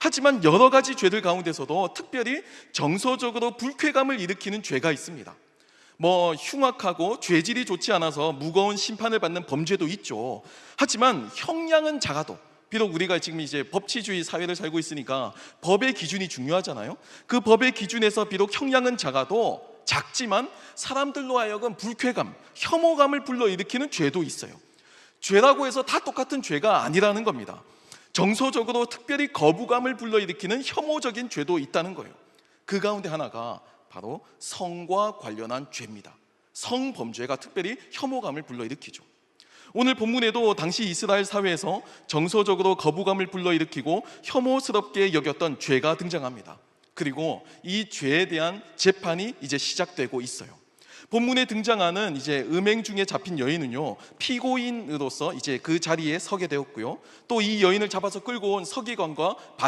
하지만 여러 가지 죄들 가운데서도 특별히 정서적으로 불쾌감을 일으키는 죄가 있습니다. 뭐 흉악하고 죄질이 좋지 않아서 무거운 심판을 받는 범죄도 있죠. 하지만 형량은 작아도 비록 우리가 지금 이제 법치주의 사회를 살고 있으니까 법의 기준이 중요하잖아요. 그 법의 기준에서 비록 형량은 작아도 작지만 사람들로 하여금 불쾌감, 혐오감을 불러일으키는 죄도 있어요. 죄라고 해서 다 똑같은 죄가 아니라는 겁니다. 정서적으로 특별히 거부감을 불러일으키는 혐오적인 죄도 있다는 거예요. 그 가운데 하나가 바로 성과 관련한 죄입니다. 성범죄가 특별히 혐오감을 불러일으키죠. 오늘 본문에도 당시 이스라엘 사회에서 정서적으로 거부감을 불러일으키고 혐오스럽게 여겼던 죄가 등장합니다. 그리고 이 죄에 대한 재판이 이제 시작되고 있어요. 본문에 등장하는 이제 음행 중에 잡힌 여인은요 피고인으로서 이제 그 자리에 서게 되었고요. 또 이 여인을 잡아서 끌고 온 서기관과